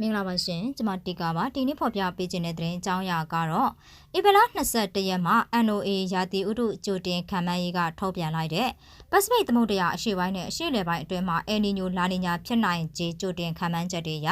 မင်္ဂလာပါရှင်ကျွန်မတီကာပါဒီနေ့ဖော်ပြပေးခြင်းတဲ့သတင်းအကြောင်းအရာကတော့ဧပြီလ22ရက်မှာ NOA ရာသီဥတုကြိုတင်ခံမှန်းရေးကထုတ်ပြန်လိုက်တဲ့ပစိဖိတ်သမုဒ္ဒရာအရှေ့ပိုင်းနဲ့အရှေ့လယ်ပိုင်းအတွင်းမှာအယ်နီညိုလာနီညာဖြစ်နိုင်ခြေကြိုတင်ခံမှန်းချက်တွေရ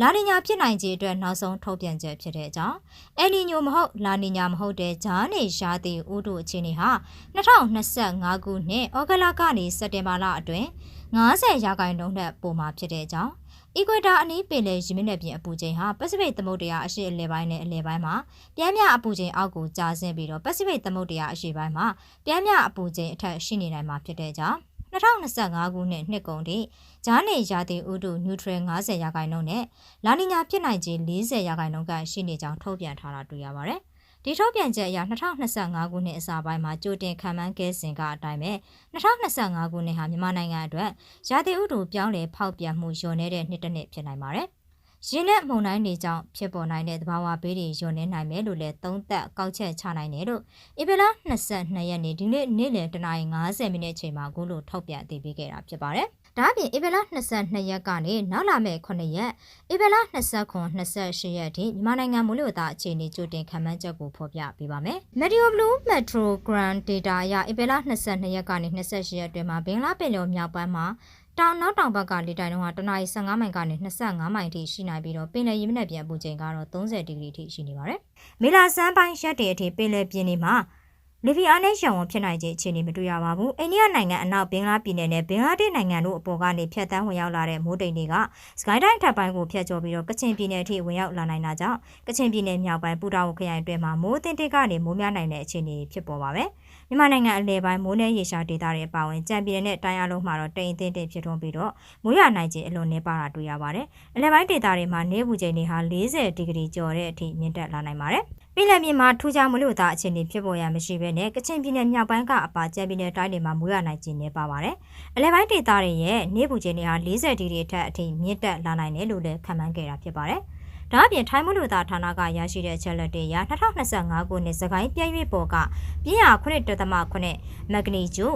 လာနီညာဖြစ်နိုင်ခြေအတွက်နောက်ဆုံးထုတ်ပြန်ချက်ဖြစ်တဲ့အကြောင်းအယ်နီညိုမဟုတ်လာနီညာမဟုတ်တဲ့ဂျာနေရာသီဥတုအခြေအနေဟာ2025ခုနှစ်ဩဂလကနေစက်တင်ဘာလအတွင်း90ရာခိုင်နှုန်းနဲ့ပိုမှာဖြစ်တဲ့အကြောင်း အီကွေတာအနီးပင်လယ်ရေမျက်နှာပြင်အပူချိန်ဟာ ပစိဖိတ်သမုဒ္ဒရာအရှေ့အလယ်ပိုင်းနဲ့အလယ်ပိုင်းမှာပြင်းပြအပူချိန်အောက်ကိုကျဆင်းပြီးတော့ ပစိဖိတ်သမုဒ္ဒရာအရှေ့ပိုင်းမှာပြင်းပြအပူချိန်အထက်ရှိနေနိုင်မှာဖြစ်တဲ့ကြောင့်2025ခုနှစ်နှစ်ကုန်ထိဂျားနေရာသီဥတုနျူထရယ်90ရာခိုင်နှုန်းနဲ့လာနီညာဖြစ်နိုင်ခြေ40ရာခိုင်နှုန်းကရှိနေကြောင်းထုတ်ပြန်ထားတာတွေ့ရပါတယ်။ ဒီထုတ်ပြန်ချက်အရ2025ခုနှစ်အစပိုင်းမှာကြိုတင်ခံမှန်းခဲ့စဉ်ကအတိုင်းပဲ2025ခုနှစ်ဟာမြန်မာနိုင်ငံအတွက်ရာသီဥတုပြောင်းလဲဖောက်ပြန်မှုလျော့နေတဲ့နှစ်တစ်နှစ်ဖြစ်နိုင်ပါတယ်။ ရင်းနဲ့မုန်တိုင်းတွေကြောင့်ဖြစ်ပေါ်နိုင်တဲ့သဘာဝဘေးတွေညွှန်နေနိုင်မယ်လို့လည်းသုံးသပ်ကောက်ချက်ချနိုင်တယ်လို့ဧပြီလ22ရက်နေ့ဒီနေ့နေ့လယ်09:50မိနစ်အချိန်မှာအခုလိုထုတ်ပြန်အသိပေးခဲ့တာဖြစ်ပါတယ်။ဒါအပြင်ဧပြီလ22ရက်ကနေနောက်လာမယ့်9ရက်ဧပြီလ29 28ရက်ထိမြန်မာနိုင်ငံမိုးလေဝသအခြေအနေကြိုတင်ခန့်မှန်းချက်ကိုဖော်ပြပေးပါမယ်။ Meteo Blue Metro Grand Data အရဧပြီလ22ရက်ကနေ28ရက်အတွင်းမှာဘင်္ဂလားပင်လယ်မြောက်ပိုင်းမှာ တောင်နောက်တောင်ဘက်ကလေတိုက်နှုန်းဟာတနအီ15မိုင်ကနေ25မိုင်ထိရှိနိုင်ပြီးတော့ပင်လယ်ရေမျက်နှာပြင်အပူချိန်ကတော့30ဒီဂရီထိရှိနေပါတယ်။မေလာစမ်းပိုင်းရက်တွေအထိပင်လယ်ပြင်တွေမှာလီဗီယာနဲ့ရှံဝန်ဖြစ်နိုင်ခြင်းအခြေအနေမတွေ့ရပါဘူး။အိန္ဒိယနိုင်ငံအနောက်ဘင်္ဂလားပြည်နယ်နဲ့ဘင်္ဂလားဒေ့ရှ်နိုင်ငံတို့အပေါ်ကနေဖြတ်တန်းဝင်ရောက်လာတဲ့မိုးတိမ်တွေကစကိုင်းတိုင်းထပ်ပိုင်းကိုဖျက်ကျော်ပြီးတော့ကချင်ပြည်နယ်အထိဝင်ရောက်လာနိုင်တာကြောင့်ကချင်ပြည်နယ်မြောက်ပိုင်းပူတာဝခရိုင်အတွင်းမှာမိုးအသင့်တိတ်ကနေမိုးများနိုင်တဲ့အခြေအနေဖြစ်ပေါ်ပါပဲ။ မြန်မာနိုင်ငံအလဲပိုင်းမိုးနဲ့ရေရှာဒေသတွေအပါအဝင်ကြံပြည်နယ်နဲ့တိုင်းအလုံးမှာတော့တိမ်အသင့်တိတ်ဖြစ်ထွန်းပြီးတော့မိုးရနိုင်ခြင်းအလွန်နည်းပါတာတွေ့ရပါတယ်။အလဲပိုင်းဒေသတွေမှာနေပူချိန်တွေဟာ40ဒီဂရီကျော်တဲ့အထိမြင့်တက်လာနိုင်ပါတယ်။ပြည်နယ်မြေမှာထူးခြားမလို့သားအခြေအနေဖြစ်ပေါ်ရမရှိဘဲနဲ့ကချင်ပြည်နယ်မြောက်ပိုင်းကအပါကျန်ပြည်နယ်တိုင်းတွေမှာမူရနိုင်ခြင်းနေပါပါတယ်။အလဲပိုင်းဒေသတွေရဲ့နေပူချိန်တွေဟာ40ဒီဂရီအထက်အထိမြင့်တက်လာနိုင်တယ်လို့လည်းခန့်မှန်းခဲ့တာဖြစ်ပါတယ်။ ဒါအပြင်ထိုင်းမလို့သားဌာနကရရှိတဲ့အချက်လက်တွေအရ2025ခုနှစ်စကိုင်းပြည့်ရွေ့ပေါ်ကပြင်းအား9.8မက်ဂနီကျူ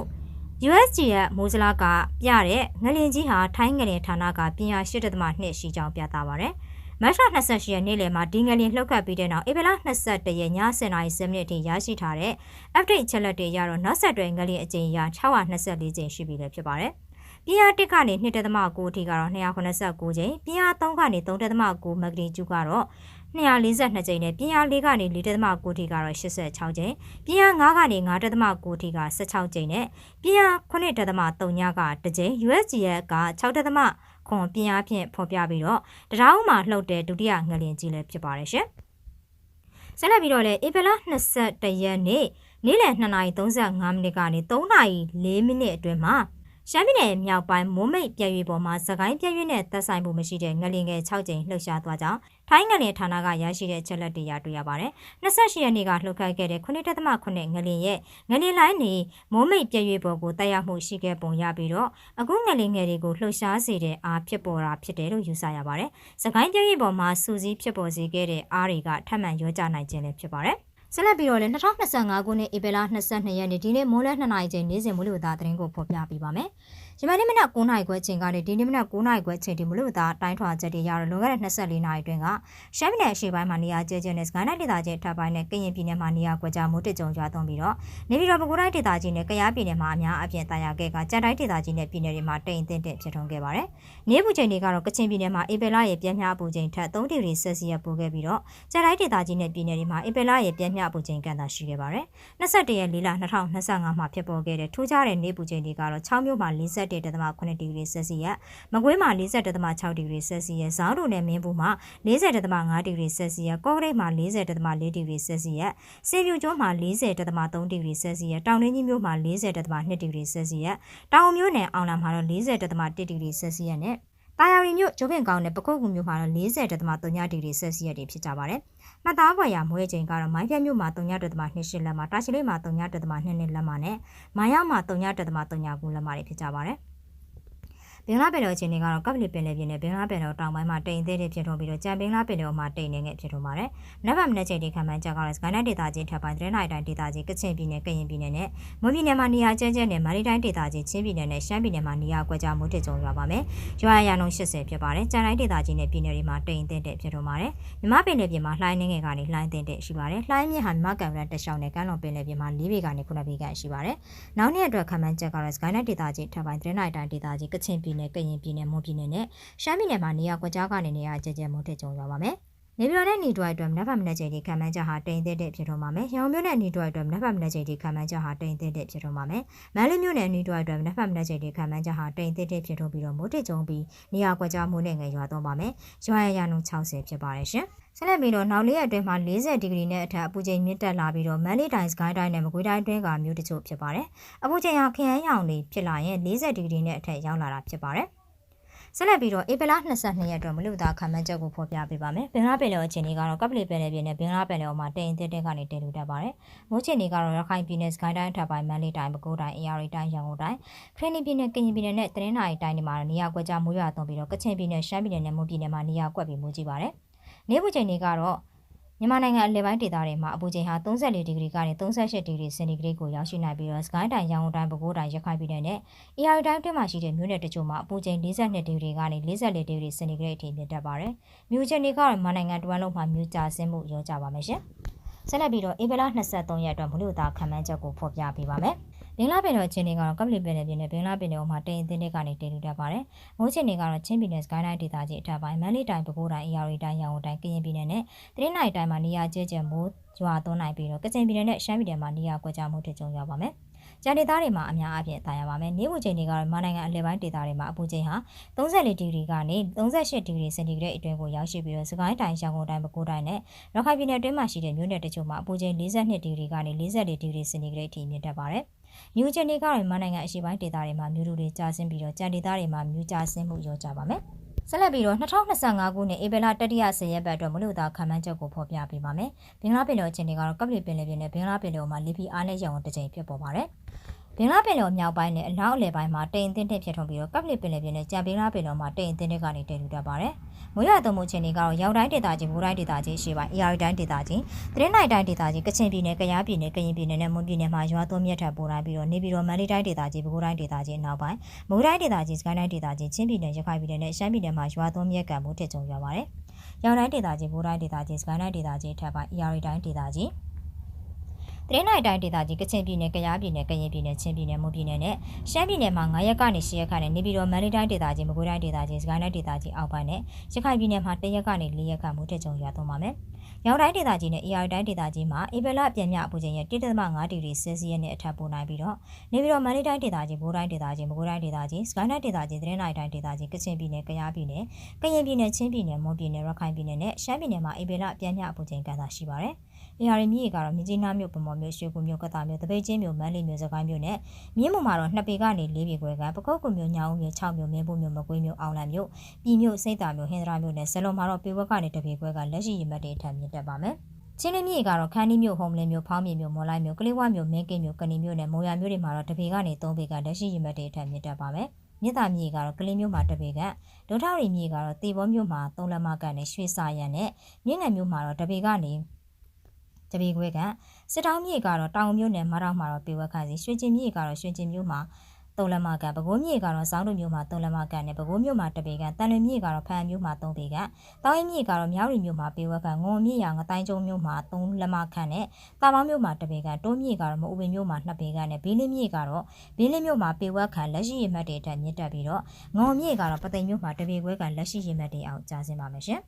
USG ရဲ့မိုးစလားကပြတဲ့ငလင်ကြီးဟာထိုင်းငလင်ဌာနကပြင်းအား8.2ရှိကြောင်းပြသပါဗျ။မတ်လ28ရက်နေ့လယ်မှာဒီငလင်လှုပ်ခတ်ပြီးတဲ့နောက်ဧပြီလ22ရက်ည7:10မိနစ်ထိရရှိထားတဲ့ update ချက်လက်တွေရတော့နောက်ဆက်တွဲငလင်အကြိမ်ရ624ကြိမ်ရှိပြီလည်းဖြစ်ပါတယ်။ ပြင်းအား1ကနေ2.9အထိကတော့289ကြိမ်ပြင်းအား3ကနေ3.9မဂနီကျူကတော့242ကြိမ်နဲ့ပြင်းအား4ကနေ4.9ထိကတော့86ကြိမ်ပြင်းအား5ကနေ5.9ထိက16ကြိမ်နဲ့ပြင်းအား9.3ညက1ကြိမ် USG ရဲ့က 6. ခွန်ပြင်းအားဖြင့်ဖော်ပြပြီးတော့တရားဥမှာလှုပ်တဲ့ဒုတိယငလျင်ကြီးလည်းဖြစ်ပါတယ်ရှင်။ဆက်လက်ပြီးတော့လည်းဧပြီလ22ရက်နေ့နေ့လယ်2:35မိနစ်ကနေ3:04မိနစ်အတွင်းမှာ ရှမ်းပြည်နယ်မြောက်ပိုင်းမိုးမိတ်ပြည့်ရွေပေါ်မှာစကိုင်းပြည့်ရွေနဲ့သက်ဆိုင်မှုမရှိတဲ့ငလင်ငယ်6ကြိမ်လှုပ်ရှားသွားကြောင်းထိုင်းငလင်ဌာနကရရှိတဲ့ချက်လက်တွေရတွေ့ရပါတယ်။28ရက်နေ့ကလှုပ်ခတ်ခဲ့တဲ့9.9ငလင်ရဲ့ငလင်လိုင်းနေမိုးမိတ်ပြည့်ရွေပေါ်ကိုတက်ရောက်မှုရှိခဲ့ပုံရပြီးတော့အခုငလင်ငယ်တွေကိုလှုပ်ရှားစေတဲ့အားဖြစ်ပေါ်တာဖြစ်တယ်လို့ယူဆရပါတယ်။စကိုင်းပြည့်ရွေပေါ်မှာစူးစီးဖြစ်ပေါ်စေခဲ့တဲ့အားတွေကထပ်မံရောကြနိုင်ခြင်းလည်းဖြစ်ပါတယ်။ ဆက်လက်ပြီးတော့လည်း2025ခုနှစ်ဧပြီလ22ရက်နေ့ဒီနေ့မိုးလယ်2နာရီချိန်နေ့စဉ်မူလသားသတင်းကိုဖော်ပြပေးပါမယ်။ယမနေ့မနက်9နာရီခွဲချိန်ကနေဒီနေ့မနက်9နာရီခွဲချိန်ဒီမူလသားတိုင်းထွာချက်တွေရတော့လွန်ခဲ့တဲ့24နာရီအတွင်းကရှမ်းပြည်နယ်အရှေ့ပိုင်းမှာနေရာကျကျနဲ့စကိုင်းတိုင်းဒေသကြီးထပ်ပိုင်းနဲ့ကရင်ပြည်နယ်မှာနေရာကွက်ကြားမိုးတစ်ကြုံရွာသွန်းပြီးတော့နေပြည်တော်ပဲခူးတိုင်းဒေသကြီးနဲ့ကယားပြည်နယ်မှာအများအပြားတာယာခဲ့ကကြံတိုင်းဒေသကြီးနဲ့ပြည်နယ်တွေမှာတိမ်အထင်တဲ့ဖြစ်ထွန်းခဲ့ပါတယ်။နေပူချိန်တွေကတော့ကချင်ပြည်နယ်မှာဧပြီလရဲ့ပြန်မြအပူချိန်ထက်3ဒီဂရီဆယ်စီယပ်ပိုခဲ့ပြီးတော့ကြံတိုင်းဒေသကြီးနဲ့ပြည်နယ်တွေမှာဧပြီလရဲ့ပြန်မြအပူချိန်ကန့်သာရှိခဲ့ပါတယ်။21ရက်၄လ2025မှာဖြစ်ပေါ်ခဲ့တဲ့ထူးခြားတဲ့နေပူချိန်တွေကတော့6မြို့မှာ41.8ဒီဂရီဆယ်စီယပ်မကွေးမှာ40.6ဒီဂရီဆယ်စီယပ်ဇောင်းတို့နဲ့မင်းဘူးမှာ40.5ဒီဂရီဆယ်စီယပ်ကော့ကရိတ်မှာ40.4ဒီဂရီဆယ်စီယပ်စေပြူကျွန်းမှာ40.3ဒီဂရီဆယ်စီယပ်တောင်ရင်းကြီးမြို့မှာ40.2ဒီဂရီဆယ်စီယပ်တောင်မြို့နယ်အောင်လံမှာတော့40.1ဒီဂရီဆယ်စီယပ်နဲ့ တာယာရီမြို့ကျိုးပင်ကောင်းနဲ့ပခုတ်ကူမြို့မှာတော့40.3ဒီဂရီဆယ်စီယပ်တွေဖြစ်ကြပါတယ်။မှတ်သားဖွယ်ရမွေးချိန်ကတော့မိုင်းပြမြို့မှာ3.28လက်မှာတာချီလေးမှာ3.22လက်မှာနဲ့မိုင်းရောက်မှာ3.39လက်မှာတွေဖြစ်ကြပါတယ်။ ဘင်္ဂလားပင်လယ်အခြေအနေကတော့ကပ်ပလီပင်လယ်ပြင်နဲ့ဘင်္ဂလားပင်လယ်တောင်ပိုင်းမှာတိမ်သေးသေးဖြစ်ထွန်းပြီးတော့ကြံဘင်္ဂလားပင်လယ်မှာတိမ်နေငယ်ဖြစ်ထွန်းပါတယ်။နက်ဗတ်မနေ့ချိန်ဒီခံမှန်းချက်ကတော့စကိုင်းတိုင်းဒေသကြီးထပ်ပိုင်းသတင်းနိုင်တိုင်းဒေသကြီးကချင်ပြည်နယ်ကရင်ပြည်နယ်နဲ့မွန်ပြည်နယ်မှာနေရာကျဲကျဲနဲ့မန္တလေးတိုင်းဒေသကြီးချင်းပြည်နယ်နဲ့ရှမ်းပြည်နယ်မှာနေရာကွက်ကြားမှုတစ်ကြုံရွာပါမယ်။ရွာရရနှုန်း80ဖြစ်ပါတယ်။ကြံတိုင်းဒေသကြီးနဲ့ပြည်နယ်တွေမှာတိမ်သေးတဲ့ဖြစ်ထွန်းပါတယ်။မြမပင်လယ်ပြင်မှာလှိုင်းနေငယ်ကနေလှိုင်းသေးတဲ့ရှိပါတယ်။လှိုင်းမြင့်ဟာမြမကံရန်တရှောင်းနဲ့ကမ်းလွန်ပင်လယ်ပြင်မှာ၄ပေကနေ9ပေခန့်ရှိပါတယ်။နောက်နေ့အတွက်ခံမှန်းချက်ကတော့စကိုင်းတိုင်းဒေသကြီးထပ်ပိုင်းသတင်းနိုင်တိုင်းဒေသကြီးကချင်ပြည်နယ်ကရင်ပြည်နယ်မွန်ပြည်နယ်နဲ့ရှမ်းပြည်နယ်မှာနေရာကွက်ကြားကနေနေရာကျကျမိုးတက်ကြုံရပါမယ်။ နေပြည်တော်နဲ့နေတွိုက်အတွက်မနက်ဖြန်မနက်ချိန်ဒီခံမှန်းချက်ဟာတိမ်သက်တဲ့ဖြစ်ထွန်းပါမယ်။ရောင်မြို့နယ်နေတွိုက်အတွက်မနက်ဖြန်မနက်ချိန်ဒီခံမှန်းချက်ဟာတိမ်သက်တဲ့ဖြစ်ထွန်းပါမယ်။မန္တလေးမြို့နယ်နေတွိုက်အတွက်မနက်ဖြန်မနက်ချိန်ဒီခံမှန်းချက်ဟာတိမ်သက်တဲ့ဖြစ်ထွန်းပြီးတော့မိုးတက်ကြုံပြီးနေရာကွက်ကြားမိုးနဲ့ငယ်ရွာသွန်းပါမယ်။ရွာရရနှုန်း60ဖြစ်ပါတယ်ရှင်။ဆက်လက်ပြီးတော့နောက်လေးရက်အတွင်းမှာ40ဒီဂရီနဲ့အထက်အပူချိန်မြင့်တက်လာပြီးတော့မန္တလေးတိုင်းစကိုင်းတိုင်းနဲ့မကွေးတိုင်းအတွင်းကမြို့တချို့ဖြစ်ပါတယ်။အပူချိန်ဟာခရမ်းရောင်တွေဖြစ်လာရင်40ဒီဂရီနဲ့အထက်ရောက်လာတာဖြစ်ပါတယ်။ ဆက်လက်ပြီးတော့ဧပြီလ22ရက်အတွက်မလူသားခံမှန်းချက်ကိုဖော်ပြပေးပါမယ်။ဘင်္ဂလားပင်လယ်အခြေအနေကတော့ကပလီပင်လယ်ပြင်နဲ့ဘင်္ဂလားပင်လယ်မှာတိမ်တစ်တက်ကနေတည်လူတတ်ပါတယ်။မိုးချိန်တွေကတော့ရခိုင်ပြည်နယ်စကိုင်းတိုင်းအထက်ပိုင်းမန္တလေးတိုင်းပဲခူးတိုင်းအေရရီတိုင်းရန်ကုန်တိုင်းခရနီပြည်နယ်ကရင်ပြည်နယ်နဲ့တနင်္သာရီတိုင်းတွေမှာနေရာကွက်ကြားမိုးရွာသွန်းပြီးတော့ကချင်ပြည်နယ်ရှမ်းပြည်နယ်နဲ့မွန်ပြည်နယ်မှာနေရာကွက်ပြီးမိုးကြီးပါတယ်။နေပူချိန်တွေကတော့ မြန်မာနိုင်ငံအလယ်ပိုင်းဒေသတွေမှာအပူချိန်ဟာ34ဒီဂရီကနေ38ဒီဂရီစင်တီဂရိတ်ကိုရောက်ရှိနိုင်ပြီးတော့စကိုင်းတိုင်းရန်ကုန်တိုင်းပဲခူးတိုင်းရခိုင်ပြည်နယ်နဲ့အေရီတိုင်းတွင်းမှာရှိတဲ့မြို့နယ်တချို့မှာအပူချိန်42ဒီဂရီကနေ44ဒီဂရီစင်တီဂရိတ်အထိမြင့်တက်ပါတယ်။မြို့ချိန်တွေကတော့မြန်မာနိုင်ငံတဝန်းလုံးမှာမြို့ကျဆင်းမှုရောကြပါမယ်ရှင်။ဆက်လက်ပြီးတော့ဧပြီလ23ရက်အတွက်မလို့သားခံမှန်းချက်ကိုဖော်ပြပေးပါမယ်။ ဘင်္ဂလားပင်လယ်ချင်းတွေကတော့ကပလီပင်လယ်ပြင်နဲ့ဘင်္ဂလားပင်လယ်အော်မှာတိမ်အင်းတွေကနေတည်လူတတ်ပါတယ်။မိုးချင်းတွေကတော့ချင်းပြည်နယ်စကိုင်းတိုင်းဒေသကြီးအထက်ပိုင်းမန္တလေးတိုင်းပဲခူးတိုင်းအေရီတိုင်းရန်ကုန်တိုင်းကရင်ပြည်နယ်နဲ့တရင်းနိုင်တိုင်းမှာနေရာကျဲကျဲမိုးရွာသွန်းနိုင်ပြီးတော့ကချင်ပြည်နယ်နဲ့ရှမ်းပြည်နယ်မှာနေရာကွက်ကြားမှုထကြုံရပါမယ်။ကျန်ဒေသတွေမှာအများအပြားတာယာပါမယ်။နေပူချိန်တွေကတော့မနိုင်ငံအလယ်ပိုင်းဒေသတွေမှာအပူချိန်ဟာ34ဒီဂရီကနေ38ဒီဂရီစင်တီဂရိတ်အတွင်းကိုရောက်ရှိပြီးတော့စကိုင်းတိုင်းရန်ကုန်တိုင်းပဲခူးတိုင်းနဲ့ရခိုင်ပြည်နယ်အတွင်းမှာရှိတဲ့မြို့နယ်တချို့မှာအပူချိန်42ဒီဂရီကနေ44ဒီဂရီစင်တီဂရိတ်အထိမြင့်တက်ပါတယ်။ မြူချန်တွေကတော့မြန်မာနိုင်ငံအရှေ့ပိုင်းဒေသတွေမှာမြို့လူတွေကြာဆင်းပြီးတော့ကြံဒေသတွေမှာမြူကြာဆင်းမှုရောကြပါမယ်။ဆက်လက်ပြီးတော့2025ခုနှစ်ဧပြီလတတိယဆယ်ရက်ပတ်အတွက်မလို့သာခံမှန်းချက်ကိုဖော်ပြပေးပါမယ်။ဘင်္ဂလားပင်လယ်အခြေအနေကတော့ကပလီပင်လယ်ပြင်နဲ့ဘင်္ဂလားပင်လယ်မှာလီပီအားနဲ့ရောင်တစ်ကြိမ်ဖြစ်ပေါ်ပါတယ်။ ဘင်္ဂလားပင်လယ်မြောက်ပိုင်းနဲ့အနောက်အလယ်ပိုင်းမှာတိမ်အင်းတစ်ဖြစ်ထွန်းပြီးတော့ကပလီပင်လယ်ပြင်နဲ့ကြံဘင်္ဂလားပင်လယ်မှာတိမ်အင်းတစ်ကနေတည်လူတတ်ပါတယ်။မိုးရွာသွန်းမှုချင်းတွေကတော့ရောက်တိုင်းဒေသကြီး၊မိုးတိုင်းဒေသကြီးရှိပိုင်း၊အေရီတိုင်းဒေသကြီး၊တရင်နိုင်တိုင်းဒေသကြီး၊ကချင်ပြည်နယ်၊ကယားပြည်နယ်၊ကရင်ပြည်နယ်နဲ့မွန်ပြည်နယ်မှာရွာသွန်းမြတ်ထပ်ပေါ်လာပြီးတော့နေပြည်တော်မန္တလေးတိုင်းဒေသကြီး၊ပဲခူးတိုင်းဒေသကြီးအနောက်ပိုင်း၊မိုးတိုင်းဒေသကြီး၊စကိုင်းတိုင်းဒေသကြီး၊ချင်းပြည်နယ်၊ရခိုင်ပြည်နယ်နဲ့ရှမ်းပြည်နယ်မှာရွာသွန်းမြတ်ကံမှုထစ်ကြုံရပါတယ်။ရောက်တိုင်းဒေသကြီး၊မိုးတိုင်းဒေသကြီး၊စကိုင်းတိုင်းဒေသကြီးထပ်ပိုင်း၊အေရီတိုင်းဒေသကြီး၊ တရင်နိုင်တိုင်းဒေသကြီးကချင်ပြည်နယ်၊ကယားပြည်နယ်၊ကရင်ပြည်နယ်၊ချင်းပြည်နယ်၊မွန်ပြည်နယ်နဲ့ရှမ်းပြည်နယ်မှာ9ရက်ကနေ10ရက်ခန့်နဲ့နေပြည်တော်မန္တလေးတိုင်းဒေသကြီး၊မကွေးတိုင်းဒေသကြီး၊စကိုင်းတိုင်းဒေသကြီးအောက်ပိုင်းနဲ့ရခိုင်ပြည်နယ်မှာ1ရက်ကနေ4ရက်ခန့်မိုးထက်ကြုံရသွားပါမယ်။ရောင်တိုင်းဒေသကြီးနဲ့ AR တိုင်းဒေသကြီးမှာဧပြီလပြန်မြအပူချိန်ရဲ့1.5ဒီဂရီဆယ်စီယပ်နဲ့အထက်ပိုနိုင်ပြီးတော့နေပြည်တော်မန္တလေးတိုင်းဒေသကြီး၊ဘိုးတိုင်းဒေသကြီး၊မကွေးတိုင်းဒေသကြီး၊စကိုင်းတိုင်းဒေသကြီး၊တရင်နိုင်တိုင်းဒေသကြီး၊ကချင်ပြည်နယ်၊ကယားပြည်နယ်၊ကရင်ပြည်နယ်၊ချင်းပြည်နယ်၊မွန်ပြည်နယ်၊ရခိုင်ပြည်နယ်နဲ့ရှမ်းပြည်နယ်မှာဧပြီလပြန်မြအပူချိန်ကန်တာရှိပါတယ်။။ နေရာတွေမြစ်ကတော့မြကြီးနားမြို့ပုံမော်မြို့ရွှေကူမြို့ကတာမြို့တပိတ်ချင်းမြို့မန်းလေးမြို့စကိုင်းမြို့နဲ့မြင်းမုံမှာတော့2ပေကနေ4ပေခွဲကပကုတ်ကူမြို့ညောင်ဦးမြို့6မြို့မင်းဘူးမြို့မကွေးမြို့အောင်လံမြို့ပြည်မြို့စိတ်တာမြို့ဟင်္ဒရာမြို့နဲ့ဇလုံးမှာတော့ပေဝက်ကနေတပေခွဲကလက်ရှိရမတ်တွေထပ်မြင့်တက်ပါမယ်။ချင်းလင်းမြေကတော့ခန်းဒီမြို့ဟုံးလင်းမြို့ဖောင်းမြေမြို့မော်လိုက်မြို့ကလေးဝမြို့မင်းကင်းမြို့ကဏီမြို့နဲ့မိုးရမြို့တွေမှာတော့တပေကနေ3ပေကလက်ရှိရမတ်တွေထပ်မြင့်တက်ပါမယ်။မြစ်တာမြေကတော့ကလေးမျိုးမှာတပေကဒုထောက်ရီမြေကတော့တေဘောမျိုးမှာ3လက်မကနဲ့ရွှေစာရံနဲ့မြင်းငယ်မျိုးမှာတော့တပေကနေ တပီခွဲကစစ်တောင်းမြေကတော့တောင်မြို့နယ်မတော်မှာတော့ပြေဝက်ခါစီရွှေကျင်မြေကတော့ရွှေကျင်မြို့မှာသုံးလက်မကပဲခူးမြေကတော့စောင်းတို့မြို့မှာသုံးလက်မကနဲ့ပဲခူးမြို့မှာတပေကတန်လွင်မြေကတော့ဖန်မြို့မှာသုံးပေကတောင်းရင်မြေကတော့မြောက်ရီမြို့မှာပေဝက်ကငုံမြေရငတိုင်းကျုံမြို့မှာသုံးလက်မခန့်နဲ့တာပေါင်းမြို့မှာတပေကတိုးမြေကတော့မအူပင်မြို့မှာနှစ်ပေကနဲ့ဘီးလင်းမြေကတော့ဘီးလင်းမြို့မှာပေဝက်ခန့်လက်ရှိရမှတ်တွေအထက်မြင့်တက်ပြီးတော့ငုံမြေကတော့ပသိမ်မြို့မှာတပေခွဲကလက်ရှိရမှတ်တွေအောင်ကြားစင်ပါမယ်ရှင်